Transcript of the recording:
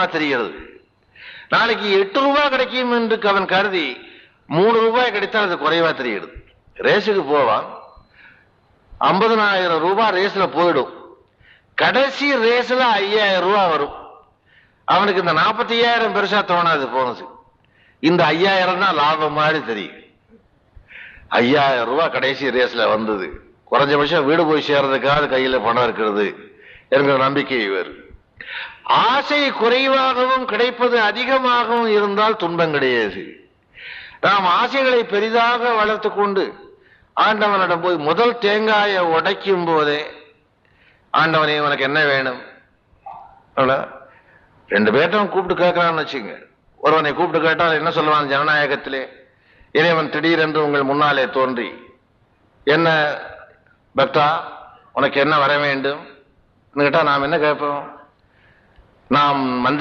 தெரிகிறது. நாளைக்கு எட்டு ரூபாய் கிடைக்கும் என்று அவன் கருதி மூணு ரூபாய் கிடைத்தால் அது குறைவா தெரியுது ரேஸுக்கு போவான். ஐம்பதனாயிரம் ரூபாய் ரேஸ்ல போயிடும். கடைசி ரேஸ்ல ஐயாயிரம் ரூபாய் வரும். அவனுக்கு இந்த நாற்பத்தி ஐயாயிரம் பெருசா தோணாது போனது. இந்த ஐயாயிரம் தான் லாபம் மாதிரி தெரியும். ஐயாயிரம் ரூபாய் கடைசி ரேஸ்ல வந்தது. குறைஞ்சபட்சம் வீடு போய் சேர்றதுக்காக கையில பணம் இருக்கிறது என்கிற நம்பிக்கை வேறு. ஆசை குறைவாகவும் கிடைப்பது அதிகமாகவும் இருந்தால் துன்பம் கிடையாது. நாம் ஆசைகளை பெரிதாக வளர்த்து கொண்டு ஆண்டவனிடம் போய் முதல் தேங்காயை உடைக்கும் போதே ஆண்டவனே உனக்கு என்ன வேணும்? ரெண்டு பேர்ட்டும் கூப்பிட்டு கேட்கறான்னு வச்சுங்க ஒருவனை கூப்பிட்டு கேட்டால் என்ன சொல்லுவான் ஜனநாயகத்திலே? இறைவன் திடீரென்று உங்கள் முன்னாலே தோன்றி என்ன பக்தா உனக்கு என்ன வர வேண்டும்? கேட்டால் நாம் என்ன கேட்போம்? நாம் மந்திரி